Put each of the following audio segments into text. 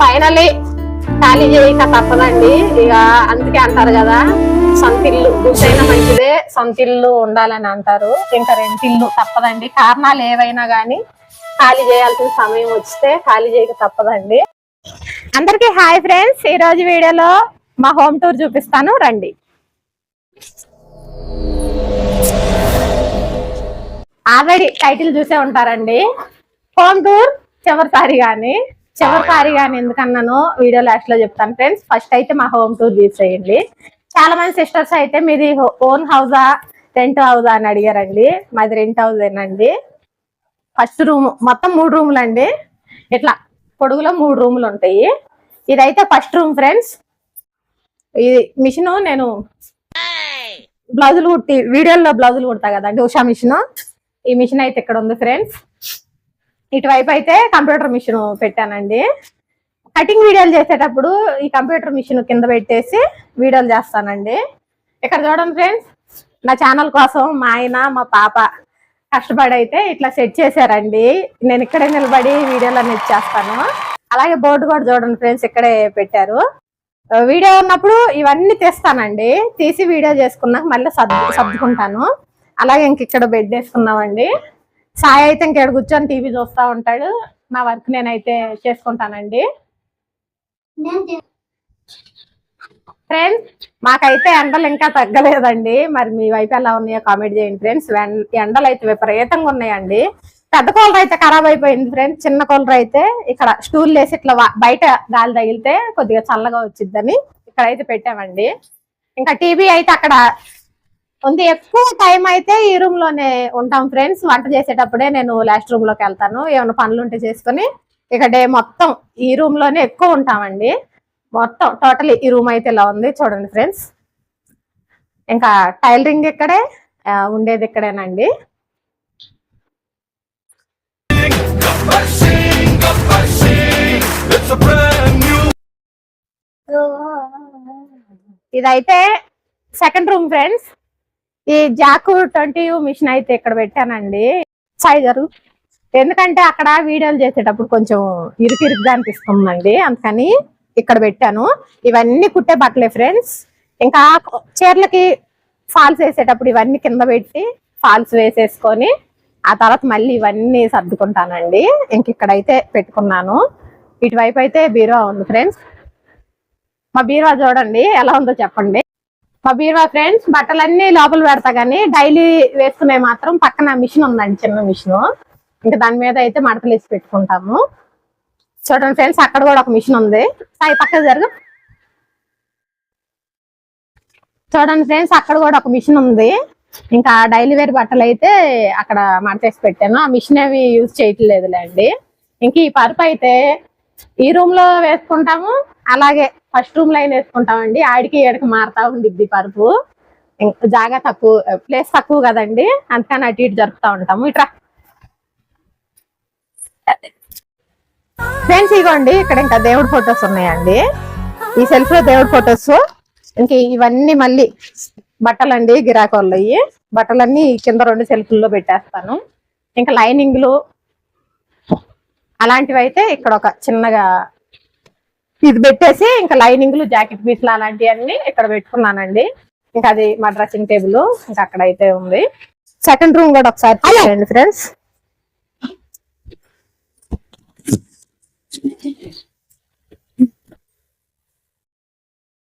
Finally ఖాళీ చేయక తప్పదండి ఇక అందుకే అంటారు కదా సొంతిల్లు. గుడ్డైనా మంచిదే సొంతిల్లు ఉండాలని అంటారు. ఇంకా రెంటిల్లు తప్పదండి. కారణాలు ఏవైనా కానీ ఖాళీ చేయాల్సిన సమయం వస్తే ఖాళీ చేయక తప్పదండి. అందరికీ హాయ్ ఫ్రెండ్స్. ఈ రోజు వీడియోలో మా హోమ్ టూర్ చూపిస్తాను. రండి. ఆల్రెడీ టైటిల్ చూసే ఉంటారండి. హోమ్ టూర్ చివరిసారి కానీ చివరిసారి కానీ ఎందుకన్నాను వీడియో లాస్ట్లో చెప్తాను ఫ్రెండ్స్ ఫస్ట్ అయితే మా హోమ్ టూర్ తీసేయండి చాలా మంది సిస్టర్స్ అయితే మీది ఓన్ హౌసా రెంట్ హౌసా అని అడిగారండి. మాది రెంట్ హౌస్ ఏనండి ఫస్ట్ రూమ్ మొత్తం మూడు రూములు అండి. ఇట్లా పొడుగులో మూడు రూములు ఉంటాయి. ఇదైతే ఫస్ట్ రూమ్ ఫ్రెండ్స్ ఇది మిషన్ నేను బ్లౌజులు కుట్టి వీడియోలో బ్లౌజులు కుడతా కదండి ఉషా మిషన్. ఈ మిషన్ అయితే ఇక్కడ ఉంది ఫ్రెండ్స్ ఇటువైపు అయితే కంప్యూటర్ మిషన్ పెట్టానండి. కటింగ్ వీడియోలు చేసేటప్పుడు ఈ కంప్యూటర్ మిషన్ కింద పెట్టేసి వీడియోలు చేస్తానండి. ఇక్కడ చూడండి ఫ్రెండ్స్ నా ఛానల్ కోసం మా ఆయన మా పాప కష్టపడి అయితే ఇట్లా సెట్ చేశారండి. నేను ఇక్కడే నిలబడి వీడియోలు అనేది చేస్తాను. అలాగే బోర్డు కూడా చూడండి ఫ్రెండ్స్ ఇక్కడే పెట్టారు. వీడియో ఉన్నప్పుడు ఇవన్నీ తీస్తానండి. తీసి వీడియో చేసుకున్నాక మళ్ళీ సర్దు సర్దుకుంటాను. అలాగే ఇంక ఇక్కడ బెడ్ వేసుకున్నామండి. సాయి అయితే ఇంకేడు కూర్చొని టీవీ చూస్తా ఉంటాడు. నా వర్క్ నేనైతే చేసుకుంటానండి. ఫ్రెండ్స్ మాకైతే ఎండలు ఇంకా తగ్గలేదండి. మరి మీ వైపు ఎలా ఉన్నాయో కామెంట్ చేయండి ఫ్రెండ్స్. ఎండలు అయితే విపరీతంగా ఉన్నాయండి. పెద్ద కూలర్ అయితే ఖరాబ్ అయిపోయింది ఫ్రెండ్స్. చిన్న కూలర్ అయితే ఇక్కడ స్టూల్ వేసి ఇట్లా బయట గాలి తగిలితే కొద్దిగా చల్లగా వచ్చిద్దని ఇక్కడ అయితే పెట్టామండి. ఇంకా టీవీ అయితే అక్కడ ఉంది ఎక్కువ టైం అయితే ఈ రూమ్లోనే ఉంటాం ఫ్రెండ్స్ వంట చేసేటప్పుడే నేను లాస్ట్ రూమ్లోకి వెళ్తాను. ఏమైనా పనులు ఉంటే చేసుకుని ఇక డే మొత్తం ఈ రూమ్లోనే ఎక్కువ ఉంటామండి. మొత్తం టోటల్ ఈ రూమ్ అయితే ఇలా ఉంది. చూడండి ఫ్రెండ్స్ ఇంకా టైలరింగ్ ఇక్కడే ఉండేది ఇక్కడేనండి. ఇదైతే సెకండ్ రూమ్ ఫ్రెండ్స్ ఈ జాకు ట్వంటీ మిషన్ అయితే ఇక్కడ పెట్టానండి. సైజరు ఎందుకంటే అక్కడ వీడియోలు చేసేటప్పుడు కొంచెం ఇరుకు ఇరుకుగా అనిపిస్తుందండి. అందుకని ఇక్కడ పెట్టాను. ఇవన్నీ కుట్టే బట్టలే ఫ్రెండ్స్. ఇంకా చీరలకి ఫాల్స్ వేసేటప్పుడు ఇవన్నీ కింద పెట్టి ఫాల్స్ వేసేసుకొని ఆ తర్వాత మళ్ళీ ఇవన్నీ సర్దుకుంటానండి. ఇంక ఇక్కడైతే పెట్టుకున్నాను. ఇటువైపు అయితే బీరువా ఉంది ఫ్రెండ్స్. మా బీరువా చూడండి ఎలా ఉందో చెప్పండి. మా బీరువా ఫ్రెండ్స్ బట్టలన్నీ లోపల పెడతా కానీ డైలీ వేసుకునే మాత్రం పక్కన మిషన్ ఉందండి చిన్న మిషన్. ఇంకా దాని మీద అయితే మడతలు వేసి పెట్టుకుంటాము. చూడండి ఫ్రెండ్స్ అక్కడ కూడా ఒక మిషన్ ఉంది. సాయి పక్క జరుగు. చూడండి ఫ్రెండ్స్ అక్కడ కూడా ఒక మిషన్ ఉంది. ఇంకా డైలీ వేర్ బట్టలు అయితే అక్కడ మడతేసి పెట్టాను. ఆ మిషన్ ఏమి యూజ్ చేయట్లేదులేండి. ఇంక ఈ పరుపు అయితే ఈ రూమ్లో వేసుకుంటాము. అలాగే ఫస్ట్ రూమ్ లైన్ వేసుకుంటామండి. ఆడికి ఏడికి మారుతా ఉండిద్ది పరుపు. జాగా తక్కువ ప్లేస్ తక్కువ కదండి. అందుకని అటు ఇటు జరుపుతా ఉంటాము. ఇట్రా. ఫ్రెండ్స్ ఇగోండి ఇక్కడ ఇంకా దేవుడి ఫొటోస్ ఉన్నాయండి. ఈ సెల్ఫ్లో దేవుడి ఫొటోస్. ఇంక ఇవన్నీ మళ్ళీ బట్టలండి గిరాకోళ్ళయి బట్టలన్నీ కింద రెండు సెల్ఫ్ల్లో పెట్టేస్తాను. ఇంకా లైనింగ్లు అలాంటివి అయితే ఇక్కడ ఒక చిన్నగా ఇది పెట్టేసి ఇంకా లైనింగ్లు జాకెట్ పీస్లు అలాంటివన్నీ ఇక్కడ పెట్టుకున్నానండి. ఇంకా అది మా డ్రెస్సింగ్ టేబుల్ ఇంకా అక్కడ అయితే ఉంది. సెకండ్ రూమ్ కూడా ఒకసారి చూడండి ఫ్రెండ్స్.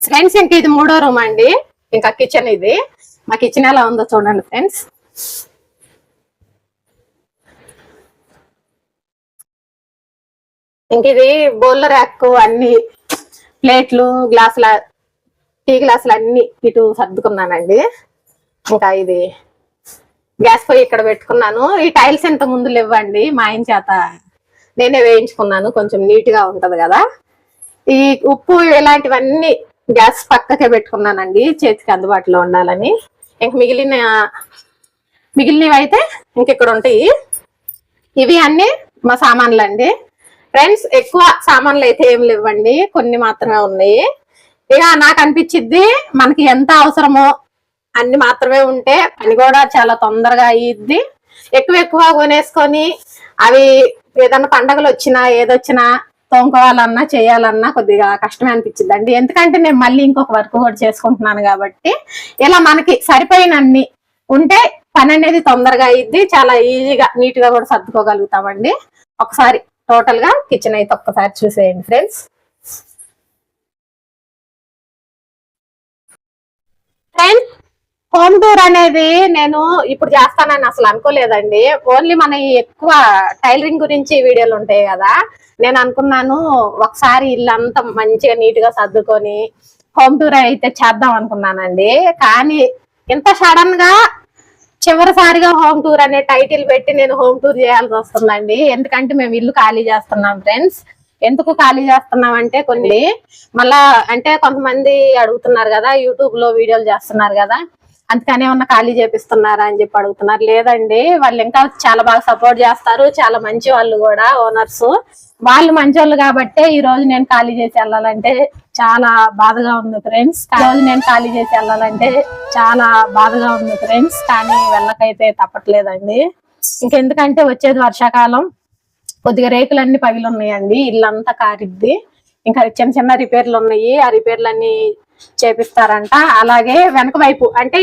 ఫ్రెండ్స్ ఇంకా ఇది మూడో రూమ్ అండి. ఇంకా కిచెన్ ఇది. మా కిచెన్ ఎలా ఉందో చూడండి ఫ్రెండ్స్. ఇంక ఇది బౌల్ ర్యాక్ అన్ని ప్లేట్లు గ్లాసుల టీ గ్లాసులు అన్ని ఇటు సర్దుకున్నానండి. ఇంకా ఇది గ్యాస్ పొయ్యి ఇక్కడ పెట్టుకున్నాను. ఈ టైల్స్ ఎంత ముందు లేవండి మా ఆయన చేత నేనే వేయించుకున్నాను. కొంచెం నీట్గా ఉంటది కదా. ఈ ఉప్పు ఇలాంటివన్నీ గ్యాస్ పక్కకే పెట్టుకున్నానండి చేతికి అందుబాటులో ఉండాలని. ఇంక మిగిలిన మిగిలినవి అయితే ఇంక ఇక్కడ ఉంటాయి? ఇవి అన్ని మా సామాన్లు అండి ఫ్రెండ్స్ ఎక్కువ సామాన్లు అయితే ఏం లేవండి. కొన్ని మాత్రమే ఉన్నాయి. ఇక నాకు అనిపించింది మనకి ఎంత అవసరమో అన్ని మాత్రమే ఉంటే పని కూడా చాలా తొందరగా అయ్యిద్ది ఎక్కువ ఎక్కువ కొనేసుకొని అవి ఏదైనా పండగలు వచ్చినా ఏదొచ్చినా తోముకోవాలన్నా చేయాలన్నా కొద్దిగా కష్టమే అనిపించింది అండి ఎందుకంటే నేను మళ్ళీ ఇంకొక వర్క్ కూడా చేసుకుంటున్నాను కాబట్టి ఇలా మనకి సరిపోయినన్ని ఉంటే పని అనేది తొందరగా అయ్యిద్ది చాలా ఈజీగా నీట్గా కూడా సర్దుకోగలుగుతామండి. ఒకసారి టోటల్గా కిచెన్ అయితే ఒక్కసారి చూసేయండి ఫ్రెండ్స్ ఫ్రెండ్స్ హోమ్ టూర్ అనేది నేను ఇప్పుడు చేస్తానని అసలు అనుకోలేదండి. ఓన్లీ మన ఎక్కువ టైలరింగ్ గురించి వీడియోలు ఉంటాయి కదా నేను అనుకున్నాను ఒకసారి ఇల్లంతా మంచిగా నీట్గా సర్దుకొని హోమ్ టూర్ అయితే చేద్దాం అనుకున్నానండి. కానీ ఇంత సడన్గా చివరిసారిగా హోమ్ టూర్ అనే టైటిల్ పెట్టి నేను హోమ్ టూర్ చేయాల్సి వస్తుందండి. ఎందుకంటే మేము ఇల్లు ఖాళీ చేస్తున్నాం ఫ్రెండ్స్. ఎందుకు ఖాళీ చేస్తున్నాం అంటే కొన్ని మళ్ళా అంటే కొంతమంది అడుగుతున్నారు కదా యూట్యూబ్లో వీడియోలు చేస్తున్నారు కదా. అందుకనే ఉన్న ఖాళీ చేపిస్తున్నారా అని చెప్పి అడుగుతున్నారు. లేదండి వాళ్ళు ఇంకా చాలా బాగా సపోర్ట్ చేస్తారు. చాలా మంచి వాళ్ళు కూడా ఓనర్స్ వాళ్ళు మంచి వాళ్ళు కాబట్టే ఈ రోజు నేను ఖాళీ చేసి వెళ్ళాలంటే చాలా బాధగా ఉంది ఫ్రెండ్స్ ఈ రోజు నేను ఖాళీ చేసి వెళ్ళాలంటే చాలా బాధగా ఉంది ఫ్రెండ్స్ కానీ వెళ్ళకైతే తప్పట్లేదండి. ఇంకెందుకంటే వచ్చేది వర్షాకాలం. కొద్దిగా రేకులన్నీ పగిలి ఉన్నాయండి ఇల్లంతా కారిద్ది. ఇంకా చిన్న చిన్న రిపేర్లు ఉన్నాయి. ఆ రిపేర్లన్నీ చేపిస్తారంట. అలాగే వెనక వైపు అంటే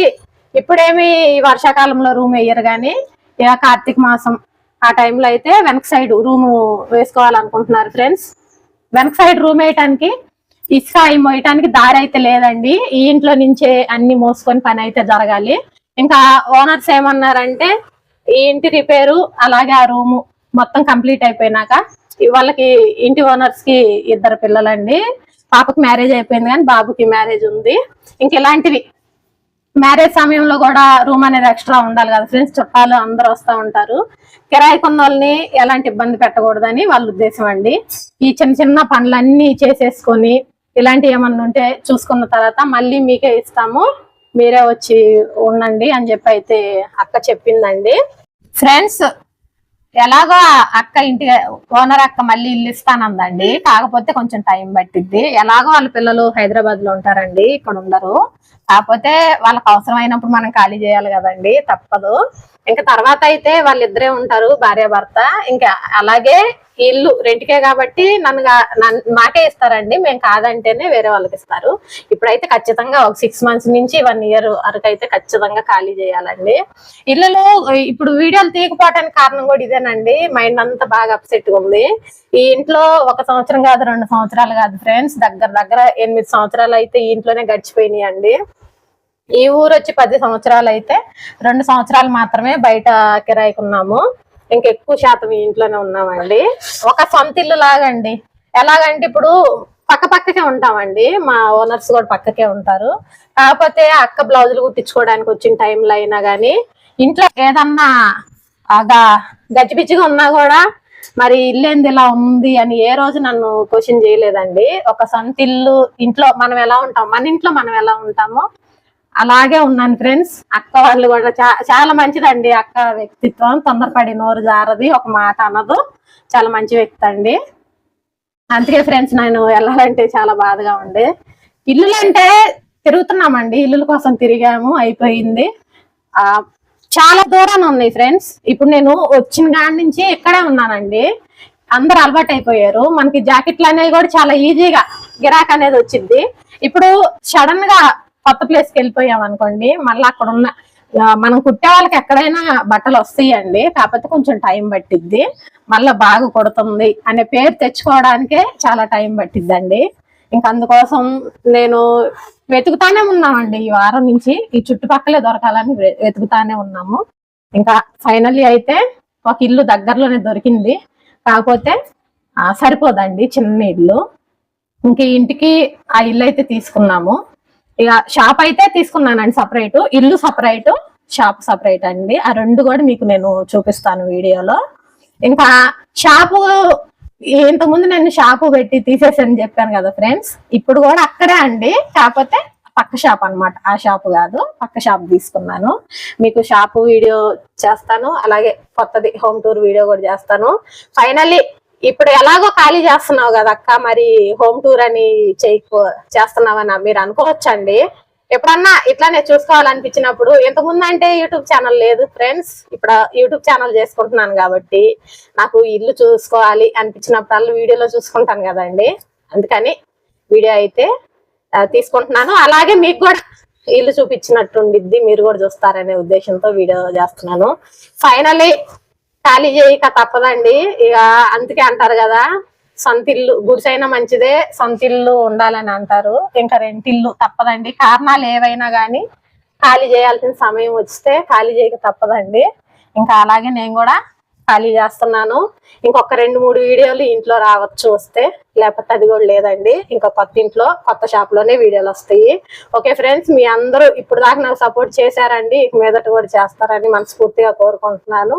ఇప్పుడేమి ఈ వర్షాకాలంలో రూమ్ వేయరు కానీ ఇక కార్తీక మాసం ఆ టైంలో అయితే వెనక సైడ్ రూమ్ వేసుకోవాలనుకుంటున్నారు ఫ్రెండ్స్. వెనక సైడ్ రూమ్ వేయటానికి ఇసుక మోయటానికి దారి అయితే లేదండి. ఈ ఇంట్లో నుంచే అన్ని మోసుకొని పని అయితే జరగాలి. ఇంకా ఓనర్స్ ఏమన్నారంటే ఈ ఇంటి రిపేరు అలాగే ఆ రూము మొత్తం కంప్లీట్ అయిపోయినాక వాళ్ళకి ఇంటి ఓనర్స్కి ఇద్దరు పిల్లలండి. పాపకి మ్యారేజ్ అయిపోయింది కానీ బాబుకి మ్యారేజ్ ఉంది. ఇంక ఇలాంటివి. మ్యారేజ్ సమయంలో కూడా రూమ్ అనేది ఎక్స్ట్రా ఉండాలి కదా ఫ్రెండ్స్ చుట్టాలు అందరూ వస్తూ ఉంటారు. కిరాయి కొన్న వాళ్ళని ఎలాంటి ఇబ్బంది పెట్టకూడదని వాళ్ళ ఉద్దేశం అండి. ఈ చిన్న చిన్న పనులన్నీ చేసేసుకొని ఇలాంటివి ఏమన్నా ఉంటే చూసుకున్న తర్వాత మళ్ళీ మీకే ఇస్తాము. మీరే వచ్చి ఉండండి అని చెప్పి అయితే అక్క చెప్పిందండి. ఫ్రెండ్స్ ఎలాగో అక్క ఇంటి ఓనర్ అక్క మళ్ళీ ఇల్లు ఇస్తానందండి. కాకపోతే కొంచెం టైం పట్టిద్ది. ఎలాగో వాళ్ళ పిల్లలు హైదరాబాద్లో ఉంటారండి ఇక్కడ ఉండరు. కాకపోతే వాళ్ళకి అవసరమైనప్పుడు మనం ఖాళీ చేయాలి కదండి తప్పదు. ఇంకా తర్వాత అయితే వాళ్ళిద్దరే ఉంటారు భార్య భర్త. ఇంకా అలాగే ఇల్లు రెంట్కే కాబట్టి నన్ను నన్ను- మాకే ఇస్తారండి. మేము కాదంటేనే వేరే వాళ్ళకి ఇస్తారు. ఇప్పుడైతే ఖచ్చితంగా ఒక సిక్స్ మంత్స్ నుంచి వన్ ఇయర్ వరకు అయితే ఖచ్చితంగా ఖాళీ చేయాలండి. ఇళ్ళలో ఇప్పుడు వీడియోలు తీయకపోవటానికి కారణం కూడా ఇదేనండి. మైండ్ అంతా బాగా అప్సెట్ ఉంది. ఈ ఇంట్లో ఒక సంవత్సరం కాదు రెండు సంవత్సరాలు కాదు ఫ్రెండ్స్. దగ్గర దగ్గర ఎనిమిది సంవత్సరాలు అయితే ఈ ఇంట్లోనే గడిచిపోయినాయి అండి ఈ ఊరు వచ్చి పది సంవత్సరాలు అయితే రెండు సంవత్సరాలు మాత్రమే బయట కిరాయికి ఉన్నాము ఎక్కువ శాతం ఇంట్లోనే ఉన్నామండి. ఒక సొంత ఇల్లు లాగండి. ఎలాగంటే ఇప్పుడు పక్క పక్కకే ఉంటామండి. మా ఓనర్స్ కూడా పక్కకే ఉంటారు. కాకపోతే అక్క బ్లౌజులు కుట్టించుకోవడానికి వచ్చిన టైంలో అయినా కానీ ఇంట్లో ఏదన్నా బాగా గజిబిజిగా ఉన్నా కూడా మరి ఇల్లు ఇలా ఉంది అని ఏ రోజు నన్ను క్వశ్చన్ చేయలేదండి. ఒక సొంత ఇల్లు ఇంట్లో మనం ఎలా ఉంటాం? మన ఇంట్లో మనం ఎలా ఉంటామో అలాగే ఉన్నాను ఫ్రెండ్స్ అక్క వాళ్ళు కూడా చాలా మంచిదండి అక్క వ్యక్తిత్వం. తొందరపడి నోరు జారది ఒక మాట అనదు. చాలా మంచి వ్యక్తి అండి. అందుకే ఫ్రెండ్స్ నేను వెళ్ళాలంటే చాలా బాధగా ఉంది. ఇల్లులు అంటే తిరుగుతున్నామండి. ఇల్లుల కోసం తిరిగాము అయిపోయింది. ఆ చాలా దూరాన ఉన్నాయి ఫ్రెండ్స్ ఇప్పుడు నేను వచ్చిన కాడి నుంచి ఇక్కడే ఉన్నానండి. అందరు అలవాటు అయిపోయారు మనకి జాకెట్లు అనేవి కూడా చాలా ఈజీగా గిరాక్ అనేది వచ్చింది. ఇప్పుడు సడన్గా కొత్త ప్లేస్కి వెళ్ళిపోయాం అనుకోండి మళ్ళీ అక్కడ ఉన్న మనం కుట్టే వాళ్ళకి ఎక్కడైనా బట్టలు వస్తాయండి కాకపోతే కొంచెం టైం పట్టిద్ది. మళ్ళీ బాగా కుడుతుంది అనే పేరు తెచ్చుకోవడానికే చాలా టైం పట్టిద్దండి. ఇంకా అందుకోసం నేను వెతుకుతానే ఉన్నామండి ఈ వారం నుంచి ఈ చుట్టుపక్కలే దొరకాలని వె- వెతుకుతానే ఉన్నాము. ఇంకా ఫైనల్లీ అయితే ఒక ఇల్లు దగ్గరలోనే దొరికింది. కాకపోతే సరిపోదండి చిన్న ఇల్లు. ఇంక ఇంటికి ఆ ఇల్లు అయితే తీసుకున్నాము. ఇక షాప్ అయితే తీసుకున్నానండి సపరేట్ ఇల్లు సపరేట్ షాప్ సపరేట్ అండి. ఆ రెండు కూడా మీకు నేను చూపిస్తాను వీడియోలో. ఇంకా షాపు ఇంతకుముందు నేను షాపు పెట్టి తీసేసని చెప్పాను కదా ఫ్రెండ్స్ ఇప్పుడు కూడా అక్కడే అండి. కాకపోతే పక్క షాప్ అన్నమాట. ఆ షాప్ కాదు. పక్క షాప్ తీసుకున్నాను. మీకు షాపు వీడియో చేస్తాను. అలాగే కొత్తది హోమ్ టూర్ వీడియో కూడా చేస్తాను. ఫైనల్లీ ఇప్పుడు ఎలాగో ఖాళీ చేస్తున్నావు కదా అక్క మరి హోమ్ టూర్ అని చేయకో చేస్తున్నావని? మీరు అనుకోవచ్చండి. ఎప్పుడన్నా ఇట్లానే చూసుకోవాలనిపించినప్పుడు ఇంతకుముందు అంటే యూట్యూబ్ ఛానల్ లేదు ఫ్రెండ్స్. ఇప్పుడు యూట్యూబ్ ఛానల్ చేసుకుంటున్నాను కాబట్టి నాకు ఇల్లు చూసుకోవాలి అనిపించినప్పుడు వీడియోలో చూసుకుంటాను కదండి. అందుకని వీడియో అయితే తీసుకుంటున్నాను. అలాగే మీకు కూడా ఇల్లు చూపించినట్టు ఉండిద్ది మీరు కూడా చూస్తారనే ఉద్దేశంతో వీడియో చేస్తున్నాను. ఫైనలీ ఖాళీ చేయక తప్పదండి ఇక అందుకే అంటారు కదా సొంతిల్లు గుడిసైనా మంచిదే సొంతిల్లు ఉండాలని అంటారు. ఇంకా రెంటిల్లు తప్పదండి. కారణాలు ఏవైనా కానీ ఖాళీ చేయాల్సిన సమయం వస్తే ఖాళీ చేయక తప్పదండి. ఇంకా అలాగే నేను కూడా ఖాళీ చేస్తున్నాను. ఇంకొక రెండు మూడు వీడియోలు ఇంట్లో రావచ్చు వస్తే లేకపోతే అది కూడా లేదండి. ఇంకా కొత్త ఇంట్లో కొత్త షాప్లోనే వీడియోలు వస్తాయి. ఓకే ఫ్రెండ్స్ మీ అందరూ ఇప్పుడు దాకా నాకు సపోర్ట్ చేశారండి. ఇక మీదట కూడా చేస్తారని మనస్ఫూర్తిగా కోరుకుంటున్నాను.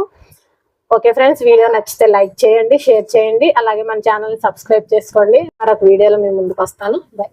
ఓకే ఫ్రెండ్స్ వీడియో నచ్చితే లైక్ చేయండి షేర్ చేయండి. అలాగే మన ఛానల్ సబ్స్క్రైబ్ చేసుకోండి. మరొక వీడియోలో మేము ముందుకు వస్తాను. బై